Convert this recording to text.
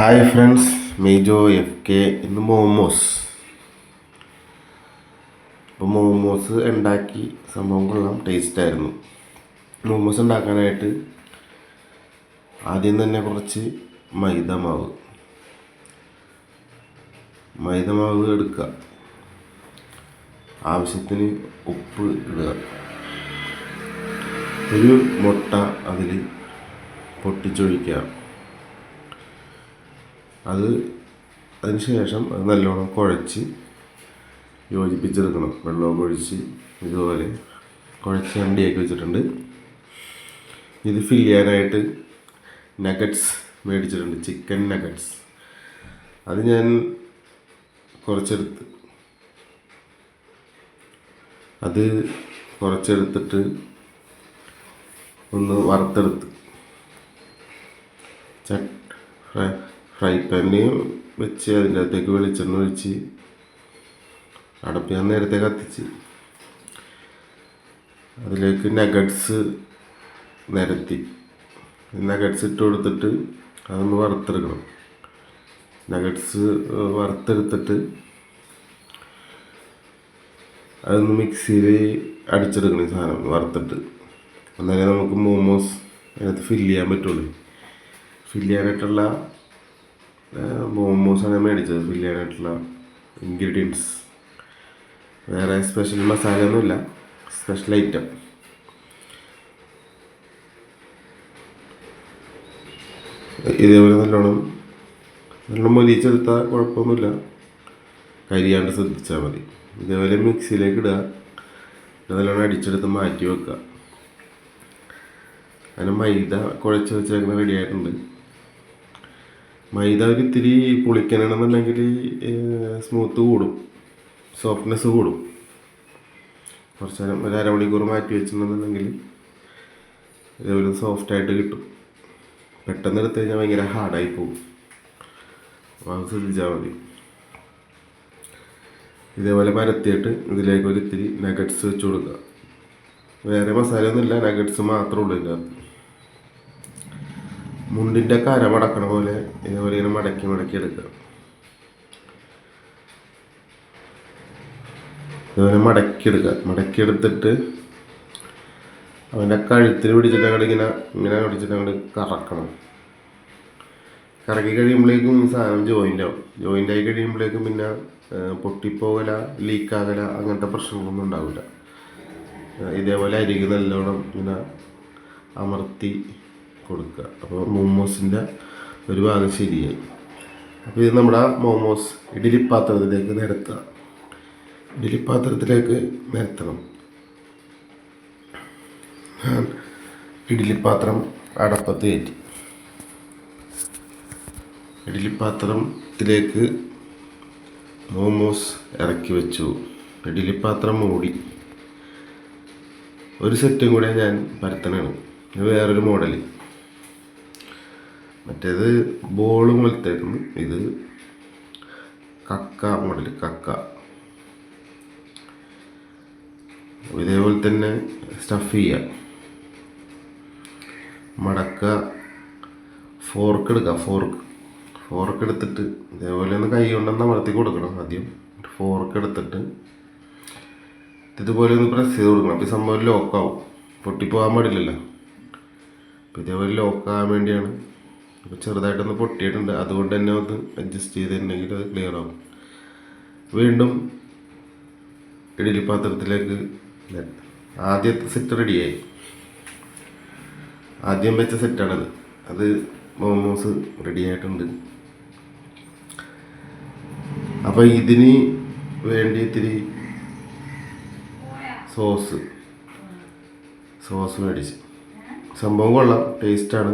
Hi friends Mejo F K ഇന്ന് മോമോസ്. അപ്പോൾ മോമോസ് ഉണ്ടാക്കി സംഭവം കൊള്ളാം. ടേസ്റ്റ് ആയിരുന്നു. മോമോസ് ഉണ്ടാക്കാനായിട്ട് ആദ്യം തന്നെ കുറച്ച് മൈദ മാവ് മൈദ മാവ് എടുക്കുക. ആവശ്യത്തിന് ഉപ്പ് ഇടുക. ഒരു മുട്ട അതിൽ പൊട്ടിച്ചൊഴിക്കുക. അത് അതിന് ശേഷം അത് നല്ലോണം കുഴച്ച് യോജിപ്പിച്ചെടുക്കണം. വെള്ളമൊക്കെ ഒഴിച്ച് ഇതുപോലെ കുഴച്ച് വണ്ടിയാക്കി വെച്ചിട്ടുണ്ട്. ഇത് ഫില്ല് ചെയ്യാനായിട്ട് നഗറ്റ്സ് മേടിച്ചിട്ടുണ്ട്. ചിക്കൻ നഗറ്റ്സ് അത് ഞാൻ കുറച്ചെടുത്ത് അത് കുറച്ചെടുത്തിട്ട് ഒന്ന് വറുത്തെടുത്ത്. ചട്ട് ഫ്രൈ പാനിൽ വെച്ച് അതിന്റെ അകത്തേക്ക് വെളിച്ചെണ്ണ ഒഴിച്ച് അടപ്പ് ഞാൻ നേരത്തെ കത്തിച്ച്. അതിലേക്ക് നഗറ്റ്സ് നിരത്തി. നഗറ്റ്സ് ഇട്ട് കൊടുത്തിട്ട് അതൊന്ന് വറുത്തെടുക്കണം. നഗറ്റ്സ് വറുത്തെടുത്തിട്ട് അതൊന്ന് മിക്സിയിൽ അടിച്ചെടുക്കണം ഈ സാധനം വറുത്തിട്ട്. എന്നാലേ നമുക്ക് മോമോസ് അതിനകത്ത് ഫില്ല് ചെയ്യാൻ പറ്റുള്ളൂ. ഫില്ല് ചെയ്യാനായിട്ടുള്ള മോമോസാണ് മേടിച്ചത്. ഫില്ല് ഇൻഗ്രീഡിയൻസ് വേറെ സ്പെഷ്യൽ മസാല ഒന്നുമില്ല സ്പെഷ്യൽ ഐറ്റം ഇതേപോലെ നല്ലോണം നല്ലോണം മൊലിച്ചെടുത്താൽ കുഴപ്പമൊന്നുമില്ല. കരിയാണ്ട് ശ്രദ്ധിച്ചാൽ മതി. ഇതേപോലെ മിക്സിയിലേക്ക് ഇടുക. നല്ലോണം അടിച്ചെടുത്ത് മാറ്റി വെക്കുക. അതിന് മൈദ കുഴച്ച് വെച്ചേക്കുന്ന റെഡി ആയിട്ടുണ്ട്. മൈദ ഒരു ഇത്തിരി പുളിക്കണമെന്നുണ്ടെങ്കിൽ സ്മൂത്ത് കൂടും. സോഫ്റ്റ്നെസ് കൂടും. കുറച്ച് നേരം ഒരു അരമണിക്കൂർ മാറ്റി വെച്ചിട്ടുണ്ടെന്നുണ്ടെങ്കിൽ ഇതേപോലെ സോഫ്റ്റായിട്ട് കിട്ടും. പെട്ടെന്ന് എടുത്തു കഴിഞ്ഞാൽ ഭയങ്കര ഹാർഡായി പോകും. അപ്പോൾ അത് ശ്രദ്ധിച്ചാൽ മതി. ഇതേപോലെ പരത്തിയിട്ട് ഇതിലേക്ക് ഒരു ഇത്തിരി നഗറ്റ്സ് വെച്ച് കൊടുക്കുക. വേറെ മസാല ഒന്നുമില്ല നഗറ്റ്സ് മാത്രമേ ഉള്ളൂ ഇതിന്റെ അകത്ത് മുണ്ടിന്റെ കര മടക്കണ പോലെ ഇതേപോലെ ഇങ്ങനെ മടക്കി മടക്കി എടുക്കുക. ഇതുപോലെ മടക്കി എടുക്കുക. മടക്കി എടുത്തിട്ട് അവന്റെ കഴുത്തിൽ പിടിച്ചിട്ട് അങ്ങോട്ട് ഇങ്ങനെ ഇങ്ങനെ പിടിച്ചിട്ട് അങ്ങോട്ട് കറക്കണം. കറക്കി കഴിയുമ്പോഴേക്കും സാധനം ജോയിന്റ് ആവും. ജോയിന്റ് ആയി കഴിയുമ്പോഴേക്കും പിന്നെ പൊട്ടിപ്പോകല ലീക്കാകല അങ്ങനത്തെ പ്രശ്നങ്ങളൊന്നും ഉണ്ടാവില്ല. ഇതേപോലെ അരികെ നല്ലോണം ഇങ്ങനെ അമർത്തി കൊടുക്കുക. അപ്പോൾ മോമോസിന്റെ ഒരു ഭാഗം ശരിയായി. അപ്പോൾ ഇത് നമ്മുടെ മോമോസ് ഇഡലി പാത്രത്തിലേക്ക് നിരത്തുക. ഇഡലി പാത്രത്തിലേക്ക് നിരത്തണം. ഞാൻ ഇഡ്ഡലി പാത്രം അടപ്പത്ത് കയറ്റി. ഇഡ്ഡലി പാത്രത്തിലേക്ക് മോമോസ് ഇറക്കി വെച്ചു. ഇഡ്ഡലി പാത്രം മൂടി. ഒരു സെറ്റും കൂടെ ഞാൻ പരത്തനാണ് വേറൊരു മോഡൽ മറ്റേത് ബോൾ പോലത്തായിരുന്നു ഇത് കക്ക മോഡൽ കക്ക. ഇതേപോലെ തന്നെ സ്റ്റഫ് ചെയ്യുക മടക്ക ഫോർക്ക് എടുക്കുക ഫോർക്ക് ഫോർക്ക് എടുത്തിട്ട് ഇതേപോലെ ഒന്ന് കൈ കൊണ്ടൊന്ന് അമർത്തി കൊടുക്കണം ആദ്യം. ഫോർക്ക് എടുത്തിട്ട് ഇതുപോലെ ഒന്ന് പ്രസ് ചെയ്ത് കൊടുക്കണം. അപ്പോൾ ഈ സംഭവം ലോക്കാവും പൊട്ടിപ്പോകാൻ പാടില്ലല്ലോ. അപ്പോൾ ഇതേപോലെ ലോക്കാകാൻ വേണ്ടിയാണ് അപ്പോൾ ചെറുതായിട്ടൊന്ന് പൊട്ടിയിട്ടുണ്ട്. അതുകൊണ്ട് തന്നെ ഒന്ന് അഡ്ജസ്റ്റ് ചെയ്തിട്ടുണ്ടെങ്കിൽ അത് ക്ലിയർ ആവും. വീണ്ടും ഇഡലി പാത്രത്തിലേക്ക്. ആദ്യത്തെ സെറ്റ് റെഡിയായി ആദ്യം വെച്ച സെറ്റാണത് അത് മോമോസ് റെഡി ആയിട്ടുണ്ട്. അപ്പോൾ ഇതിന് വേണ്ടി ഇത്തിരി സോസ് സോസ് മേടിച്ച്. സംഭവം കൊള്ളാം. ടേസ്റ്റാണ്